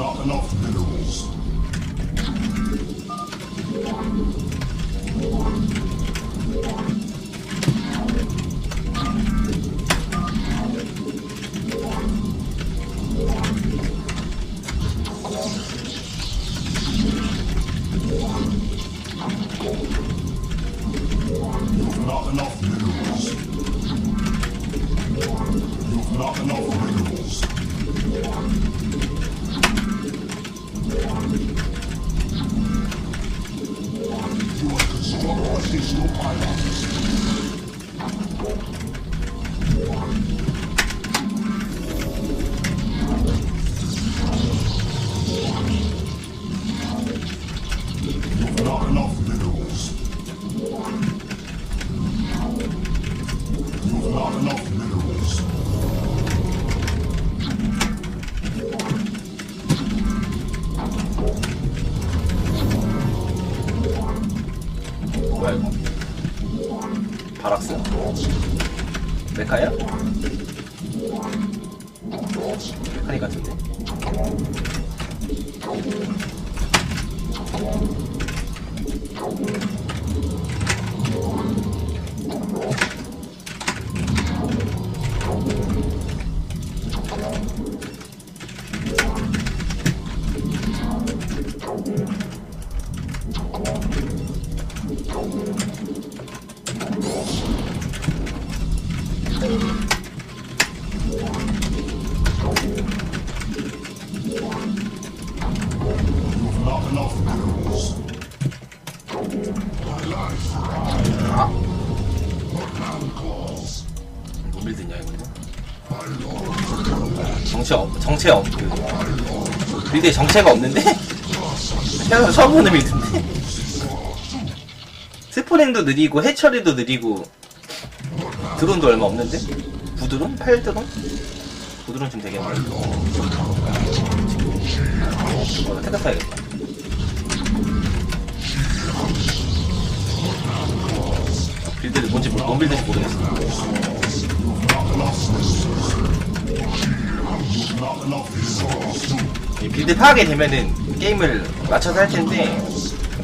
not enough minerals. 정체 없 정체 없 그, 빌드에 정체가 없는데? 태어나서 처음 보는 빌드인데? 스포닝도 느리고 해처리도 느리고 드론도 얼마 없는데? 부드론? 8드론? 부드론 좀 되겠네 어, 나 택각 사야겠다 빌드를 뭔지 모르, 뭔 빌드인지 모르겠어. 이 빌드 파악이 되면은 게임을 맞춰서 할 텐데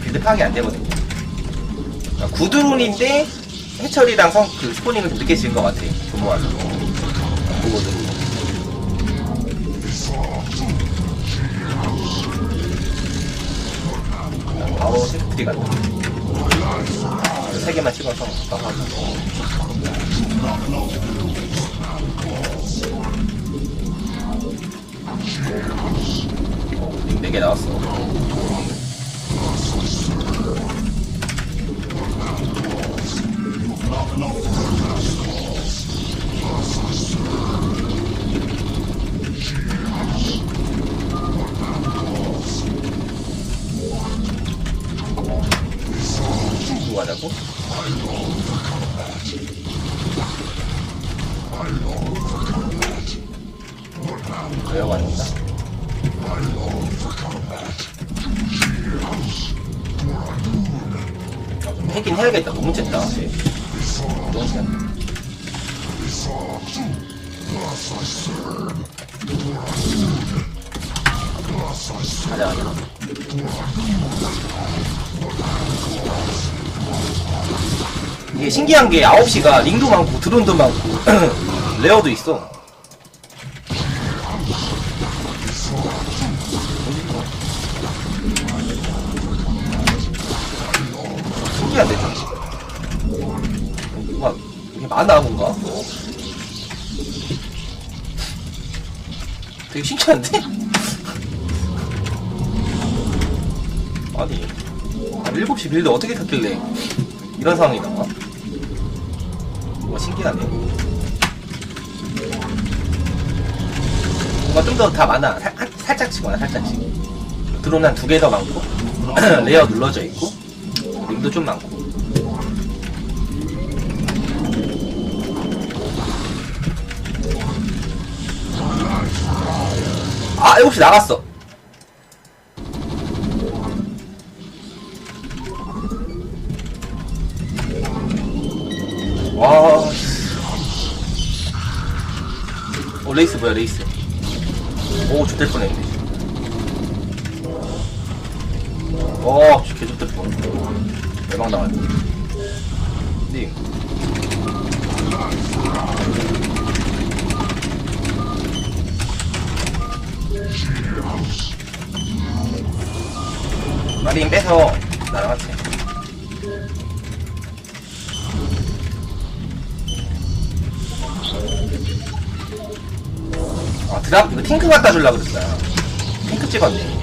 빌드 파악이 안 되거든요. 그러니까 구드론인데 해철이랑 성, 그 스포닝을 좀 늦게 지은 것 같아. 조모아서. 보거든. 바로 세트리 간다. 세 개만 찍어서 나가고. 네개 나왔어. 누구 하자고? 왔는다? 하긴 해야겠다. 너무 쨌다. 쟤. 너무 쨌다. 가자, 가자. 이게 신기한 게 9시가 링도 많고 드론도 많고 레어도 있어. 신기한데 좀. 막 이게 많아 뭔가. 되게 신기한데? 아니 7시 빌드 어떻게 탔길래 이런 상황이 나와? 뭔가 신기하네 뭔가 좀 더 다 많아 살, 한- 살짝씩 많아 살짝씩 드론 한 두 개 더 많고 레이어 눌러져 있고 링도 좀 많고 아 7시 나갔어 와. 오, 레이스 뭐야, 레이스. 오, 좋될 뻔했네. 어, 개좋다, 뻔. 대박 나왔네. 님. 마린 빼서 같이. 아, 드랍, 이거 탱크 갖다 주려고 그랬어요. 탱크 찍었네.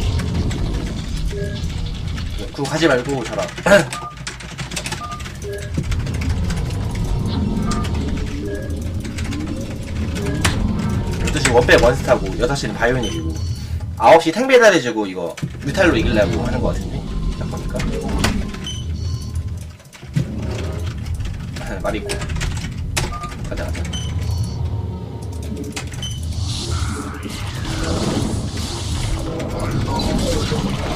그거 가지 말고 저랑. 12시 원백 원스타고 6시는 바이오닉이고 9시 탱 배달해주고 이거 뮤탈로 이기려고 하는 것 같은데? 딱 보니까. 말이 있고. 가자 가자.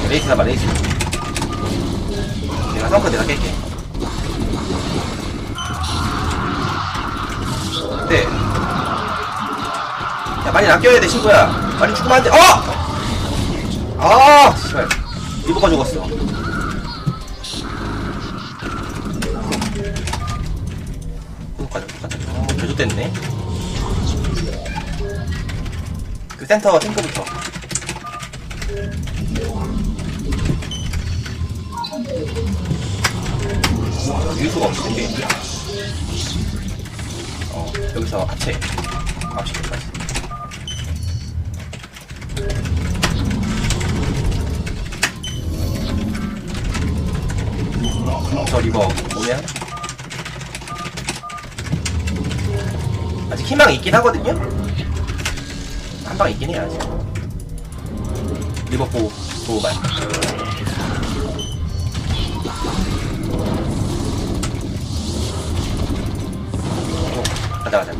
레이스 나봐 레이스. 내가 성크 내가 깰게 야 많이 아껴야 돼 친구야. 많이 죽으면 안돼. 어! 아 씨발. 리버가 죽었어. 어 개조됐네. 그 센터 탱크부터. 유수가 없는데 어 여기서 합체 합체까지 저 리버 오면? 아직 희망이 있긴 하거든요? 한 방 있긴 해요 아직. 리버 보호 보호만 오, 가자 가자.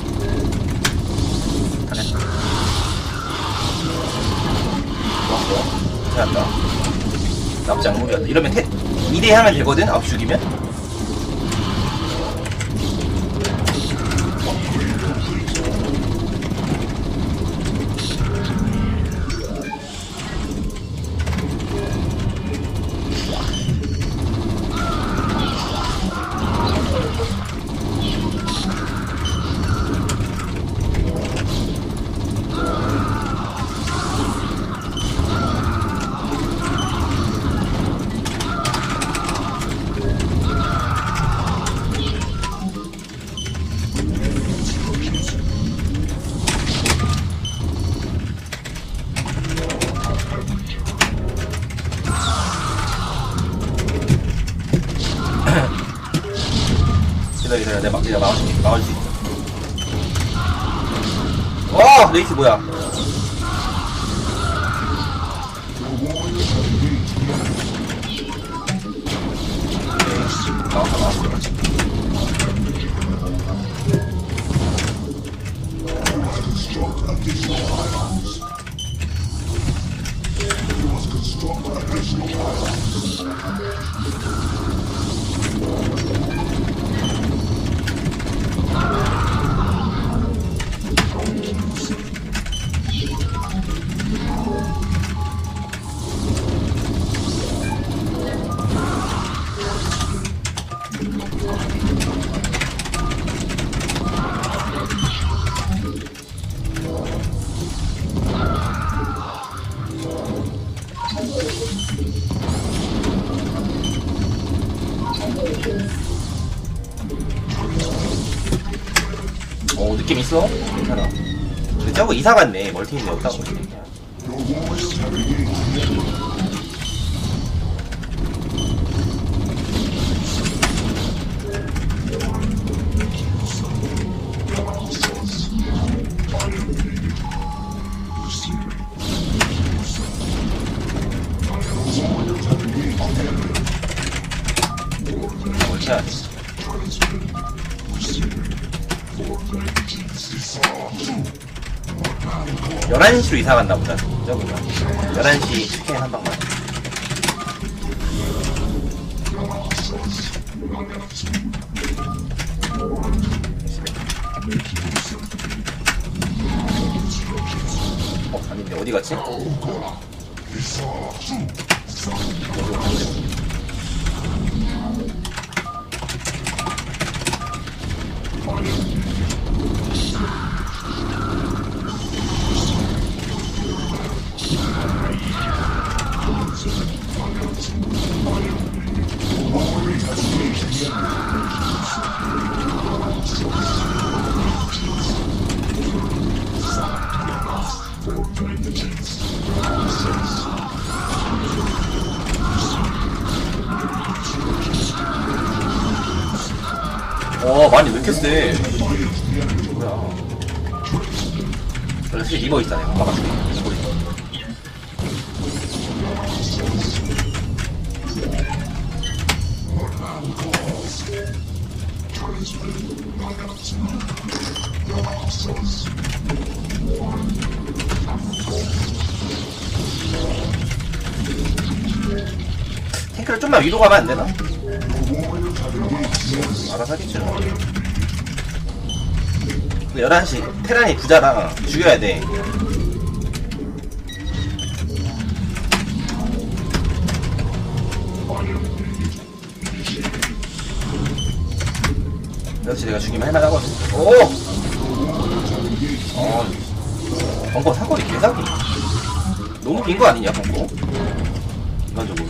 가자. 좋았어 잘한다. 않은 무비였다. 이러면 태, 2대 하면 되거든 9시 죽이면 레이스 뭐야 갔네. 멀티인데 보니 멀티야 11시로 이사 갔나 보다. 저거가. 11시 스캔 한 방만. 어, 아닌데, 어디 갔지? 많이 왜 이렇게 세 뭐야? 원래 사실 리버 있잖아요 막아줄게 우리. 탱크를 좀만 위로 가면 안 되나? 알아서 하겠죠. 근데 11시 테란이 부자랑 죽여야 돼. 역시 내가 죽이면 할만하거든. 오! 어, 벙커 사거리 개사기. 너무 긴 거 아니냐, 벙커? 일반적으로.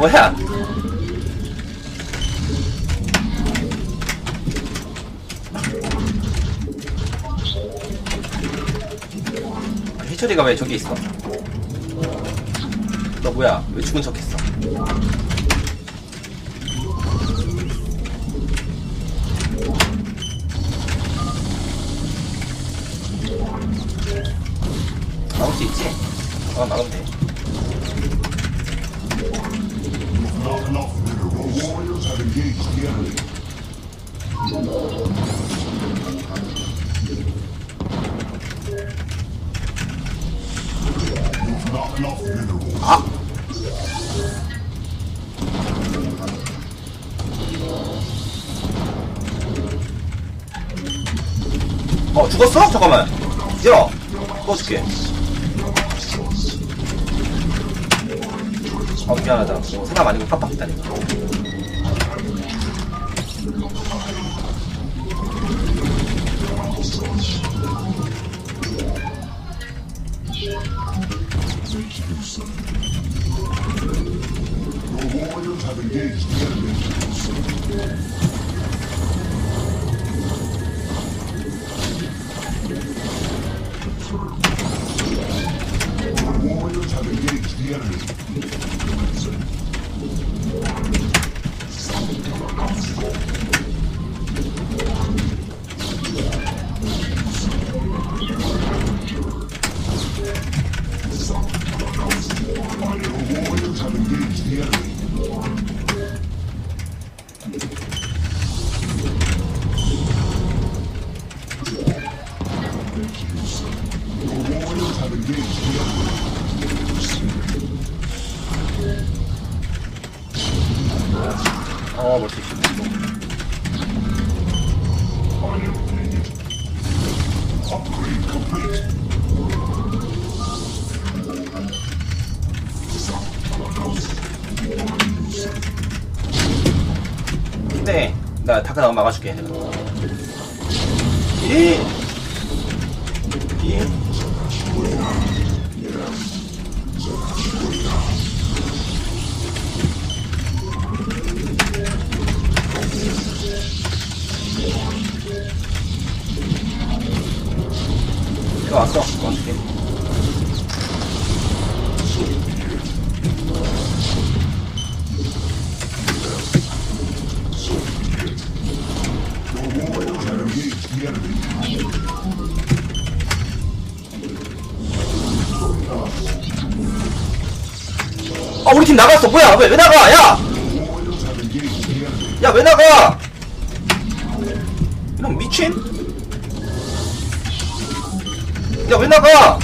뭐야? 해철이가 왜 저기 있어? 너 뭐야? 왜 죽은 척했어? 막을 수 있지? 어, 막으면 돼. 아! 어, 죽었어? 잠깐만. 야! 꺼줄게. 어, 미안하다. 어, 사람 아니고 깜빡했다니까. to do so. Your warriors have engaged the enemy to do so. 어, 볼수 있어. Upgrade complete. 근데, 나 다크 나오면 막아줄게. 내가. 아 우리 팀 나갔어. 뭐야? 왜 왜 나가? 야! 야 왜 나가? 이런 미친? 야 왜 나가?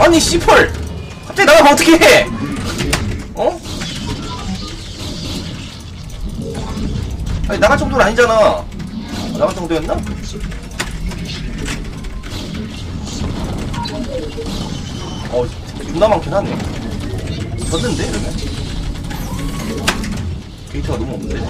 아니 씨펄 갑자기 나가면 어떡해? 어? 아니 나갈 정도는 아니잖아 아, 나갈 정도였나? 어 존나 많긴 하네 졌는데 이러면? 게이트가 너무 없는데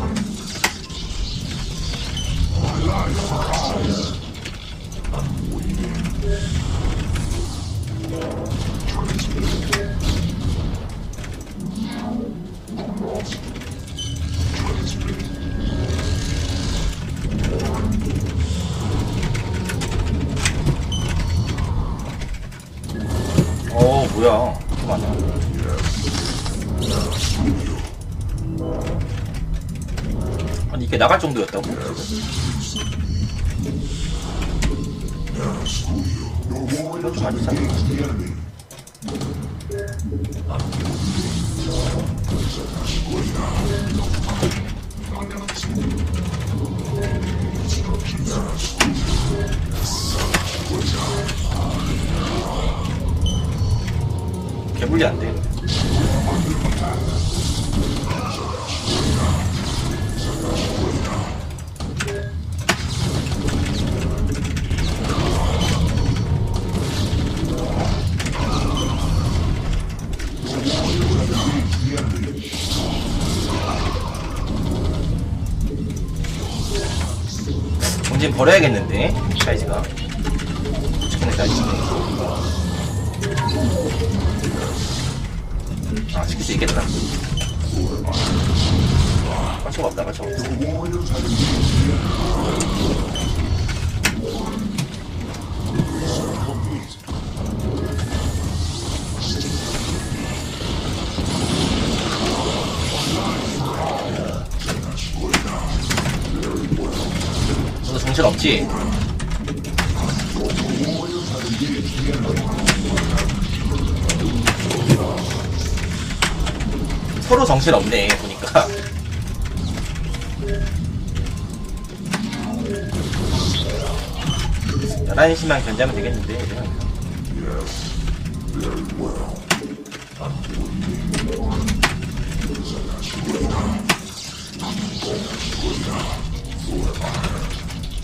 어 뭐야 많아 아니 이게 나갈 정도였다고? The enemy. 개불리 안돼 본진 버려야겠는데 사이즈가. 치킨의 사이즈 아 시킬 수 있겠다. 깔쳐가 없다 깔쳐가 없다 정신 없지? 서로 정신 없네 보니까 열한 시만 견제하면 되겠는데 이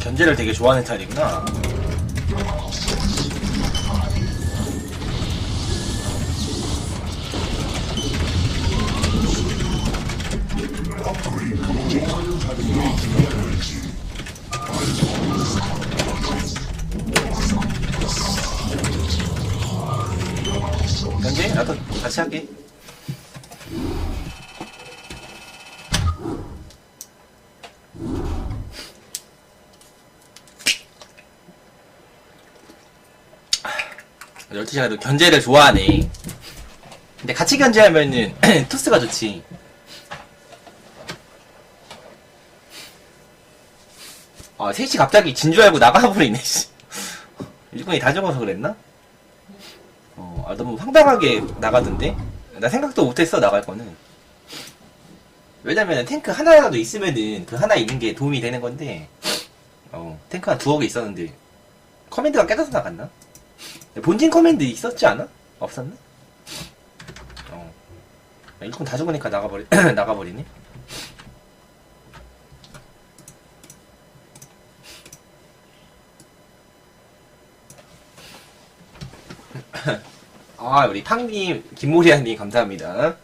견제를 되게 좋아하는 스타일이구나. 아, 12시간도 견제를 좋아하네. 근데 같이 견제하면은 토스가 좋지. 아, 셋이 갑자기 진 줄 알고 나가버리네, 씨. 일꾼이 다 적어서 그랬나? 어, 아, 너무 황당하게 나가던데? 나 생각도 못했어, 나갈 거는. 왜냐면 탱크 하나라도 있으면은 그 하나 있는 게 도움이 되는 건데, 어, 탱크 한개 있었는데, 커맨드가 깨져서 나갔나? 본진 커맨드 있었지 않아? 없었나? 어. 야, 일꾼 다 죽으니까 나가버리, 나가버리네? 아, 우리 팡님, 김모리아님, 감사합니다.